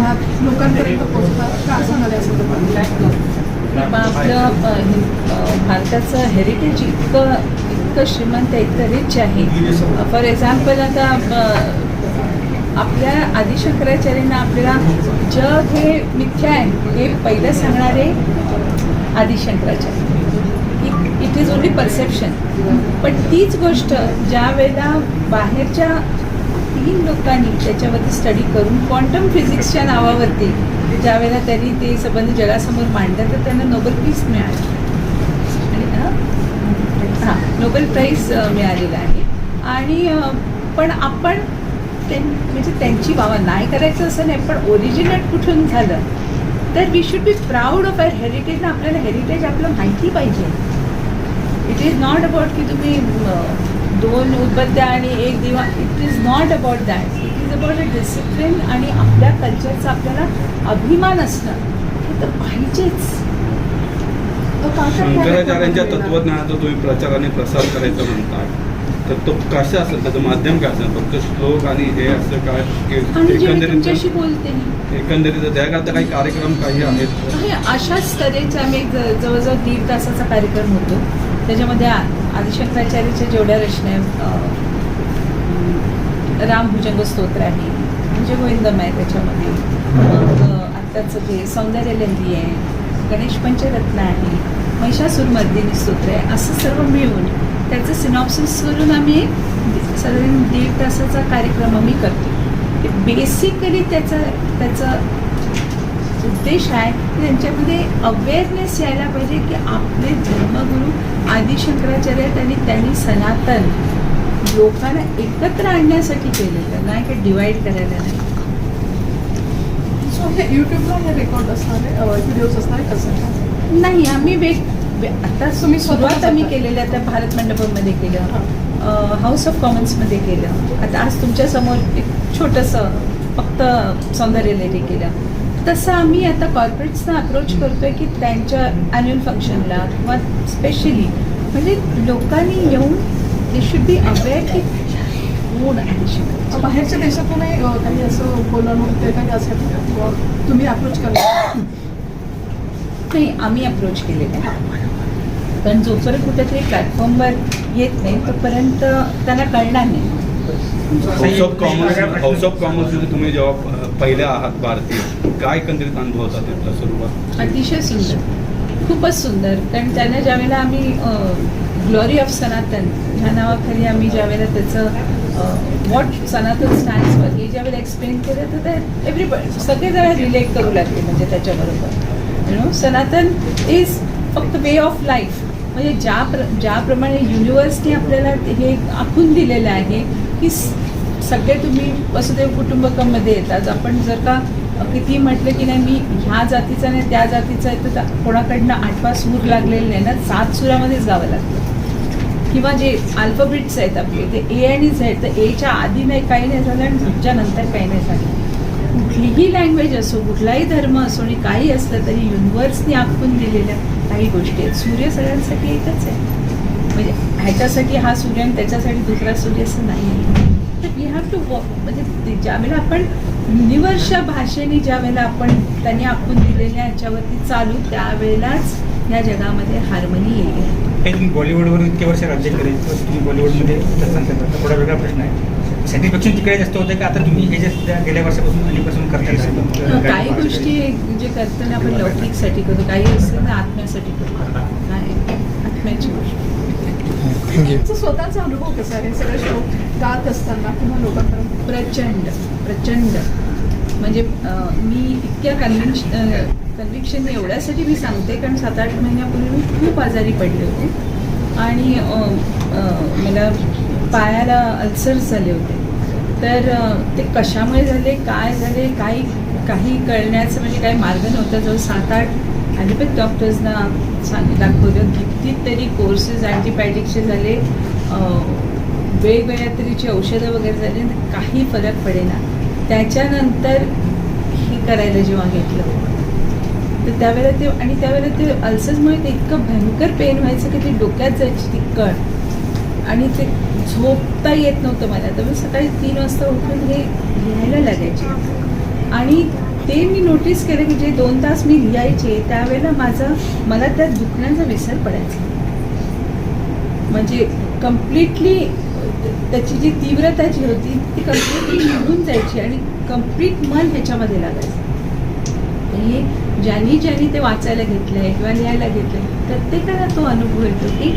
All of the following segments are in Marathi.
प्रमाणात लोकांपर्यंत पोहोचतात का सांगाल या संदर्भात आपलं भारताचं हेरिटेज इतकं इतकं श्रीमंत इतकं रिच आहे. फॉर एक्झाम्पल आता आपल्या आदिशंकराचार्यांना आपल्याला जग हे मिथ्या आहे. हे पहिलं सांगणारे Adi Shankaracharya. It is only perception पण तीच गोष्ट ज्या वेळेला बाहेरच्या तीन लोकांनी त्याच्यावरती स्टडी करून क्वांटम फिजिक्सच्या नावावरती ज्या वेळेला त्यांनी ते संबंध जगासमोर मांडलं तर त्यांना नोबेल पीस मिळालं. आणि हां? नोबेल प्राईज मिळालेला आहे. आणि पण आपण त्यां म्हणजे त्यांची वावा नाही करायचं असं नाही पण ओरिजिनल कुठून झालं? तर we should be proud of our heritage ना आपल्याला हेरिटेज आपलं माहिती पाहिजे. इट इज नॉट अबाउट की तुम्ही दोन उदबत्त्या आणि एक दिवा. It is not about that it is about a discipline आणि आपल्या कल्चरचा आपल्याला अभिमान असणं. हे तर पाहिजेच. शंकराचार्यांच्या तत्वज्ञानाचा तुम्ही प्रचार आणि प्रसार करायचा म्हणतात तर तो कसा असेल त्याचं माध्यम काय असेल? फक्त श्लोक आणि हे असं काय? एकंदरीत बोलते एकंदरीत त्याकरता काही कार्यक्रम काही आहेत? अशाच तऱ्हेचा आम्ही जवळजवळ दीड तासाचा कार्यक्रम होतो. त्याच्यामध्ये आ- जेवढ्या रचना आहेत रामभुजंग स्तोत्र आहे म्हणजे गोविंदम आहे त्याच्यामध्ये मग आत्ताचं ते सौंदर्य लहरी आहे गणेश पंचरत्न आहे महिषासूरमर्दिनी स्तोत्र आहे असं सर्व मिळून त्याचं सिनॉप्सिस करून आम्ही साधारण दीड तासाचा कार्यक्रम आम्ही करतो. बेसिकली त्याचा त्याचं उद्देश आहे त्यांच्यामध्ये अवेअरनेस यायला पाहिजे की आपले धर्मगुरू आदि शंकराचार्य आणि त्यांनी सनातन लोकांना एकत्र आणण्यासाठी केलेलं नाही की? डिवाईड करायला नाही. युट्यूबला हे रेकॉर्ड असणारे व्हिडिओज असणारे कसं नाही आम्ही वेग आता तुम्ही सुरुवात आम्ही करता? केलेलं आता भारत मंडपममध्ये केलं हाऊस ऑफ कॉमन्समध्ये केलं आता आज तुमच्यासमोर एक छोटंसं फक्त सौंदर्य लेडी केलं तसं आम्ही आता कॉर्पोरेट्सना अप्रोच करतोय की त्यांच्या ॲन्युअल फंक्शनला किंवा स्पेशली म्हणजे लोकांनी येऊन दे शुड बी अवेअर की कोण आहे शिकत बाहेरच्या देशातूनही अ, काही असं बोलणं होते काही किंवा तुम्ही अप्रोच करता? नाही आम्ही अप्रोच केलेलं आहे. पण जोपर्यंत कुठेतरी प्लॅटफॉर्मवर येत नाही तोपर्यंत त्यांना कळणार नाही. House of commerce house of कॉमर्समध्ये तुम्ही जेव्हा पहिल्या आहात भारतीय काय एकंदरीत अनुभव होता तिथला सुरुवात? अतिशय सुंदर. खूपच सुंदर. कारण त्यांना ज्यावेळेला आम्ही ग्लोरी ऑफ सनातन ह्या नावाखाली आम्ही ज्यावेळेला त्याचं वॉट सनातन स्टँड्स फॉर हे ज्यावेळेला एक्सप्लेन केलं तर ते एव्हरीबडी सगळेजण रिलेट करू लागले म्हणजे त्याच्याबरोबर. यु नो सनातन इज फक्त वे ऑफ लाईफ म्हणजे ज्या प्र ज्याप्रमाणे युनिवर्सने आपल्याला हे आखून दिलेलं आहे की सगळे तुम्ही वसुदेव कुटुंबकममध्ये येतात. आपण जर का किती म्हटलं की नाही मी ह्या जातीचा नाही त्या जातीचा आहे तर कोणाकडनं आठवा सूर लागलेला नाही ना? सात सुरामध्येच गावं लागतं किंवा जे अल्फाबेट्स आहेत आपले ते ए आणि झेड तर एच्या आधी नाही काही नाही झालं आणि झेडच्या नंतर काही नाही झालं. कुठलीही लँग्वेज असो कुठलाही धर्म असो आणि काही असलं तरी युनिव्हर्सनी आखून दिलेल्या काही गोष्टी आहेत. सूर्य सगळ्यांसाठी एकच आहे. म्हणजे ह्याच्यासाठी हा सूर्य आणि त्याच्यासाठी दुसरा सूर्य असं नाही वी हॅव टू वॉक म्हणजे ते ज्यावेळेला आपण युनिवर्सच्या भाषेने ज्यावेळेला आपण त्यांनी आखून दिलेल्या ह्याच्यावरती चालू त्यावेळेलाच या जगामध्ये हार्मनी येईल. तुम्ही बॉलिवूडवर इतके वर्ष राज्य करेल तर तुम्ही बॉलिवूडमध्ये थोडा वेगळा प्रश्न आहे. सॅटिस्फॅक्शन तिकडे जास्त होतं का? आता तुम्ही हे जे गेल्या वर्षापासून आधीपासून करता काही गोष्टी जे करताना आपण लौकिकसाठी करतो काही असतं ना आत्म्यासाठी करतो. आत्म्याची गोष्ट. तुमचा स्वतःचा अनुभव कसा आहे हे सगळे श्लोक गात असताना किंवा लोकांपर्यंत प्रचंड प्रचंड. म्हणजे मी इतक्या कन्व्हिन्श कन्व्हिक्शन एवढ्यासाठी मी सांगते कारण सात आठ महिन्यापूर्वी मी खूप आजारी पडले होते. आणि मला पायाला अल्सर्स झाले होते. तर ते कशामुळे झाले काय झाले काही काही कळण्याचं म्हणजे काही मार्ग नव्हता. जवळ सात आठ ॲलोपॅथ डॉक्टर्सना सांग दाखवलं कितीतरी कोर्सेस अँटीबायोटिकचे झाले. वेगवेगळ्या तऱ्हेची औषधं वगैरे झाली काही फरक पडेना. त्याच्यानंतर हे करायला जेव्हा घेतलं. तर त्यावेळेला ते आणि त्यावेळेला ते अल्सर्समुळे ते इतकं भयंकर पेन व्हायचं की ते डोक्यात जायची ती आणि ते झोपता येत नव्हतं मला. तर मी सकाळी तीन वाजता उठून हे लिहायला लागायचे. आणि ते मी नोटीस केलं की जे दोन तास मी लिहायचे. त्यावेळेला माझं मला त्या दुखण्याचा विसर पडायचा. म्हणजे कम्प्लिटली त्याची जी तीव्रता जी होती ती कम्प्लिटली निघून जायची आणि कंप्लीट मन ह्याच्यामध्ये लागायचं. हे ज्यांनी ज्यांनी ते वाचायला घेतलंय किंवा लिहायला घेतलंय प्रत्येकाला तो अनुभव येतो की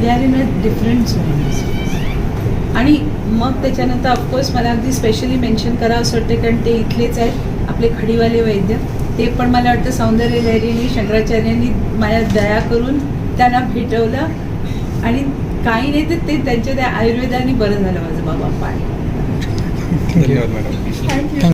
they are in a different zone आणि मग त्याच्यानंतर ऑफकोर्स मला अगदी स्पेशली मेन्शन करावं असं वाटतं कारण ते इथलेच आहेत. आपले खडीवाले वैद्य ते पण मला वाटतं सौंदर्य लहरीने शंकराचार्यांनी माझ्या दया करून त्यांना भेटवलं. आणि काही नाही तर ते त्यांच्या त्या आयुर्वेदाने बरं झालं माझं बाबा पाय धन्यवाद मॅडम. थँक्यू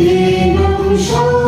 দিনম সব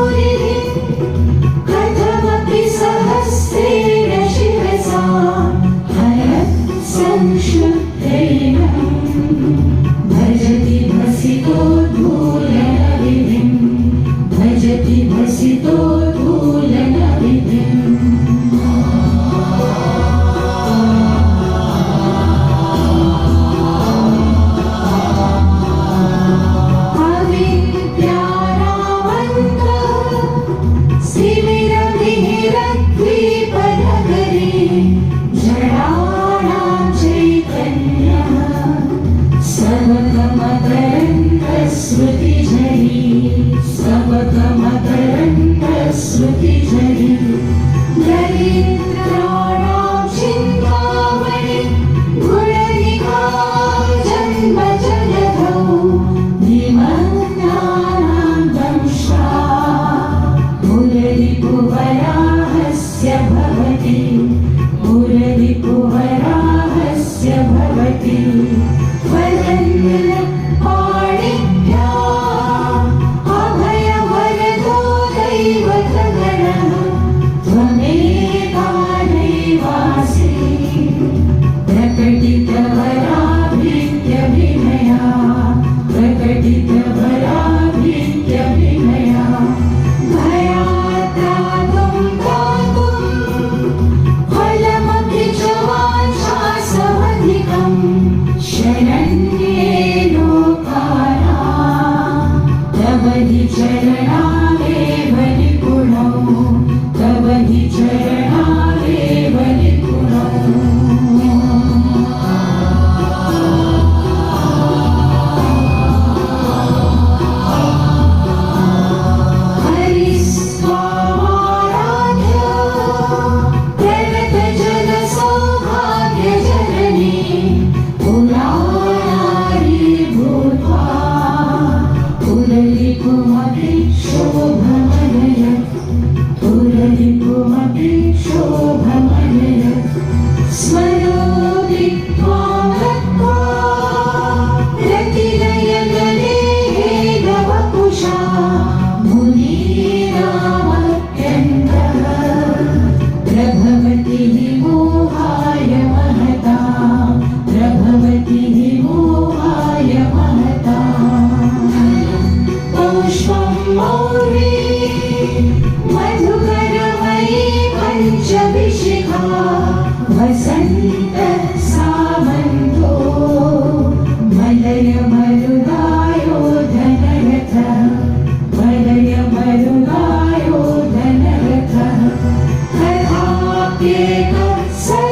Take say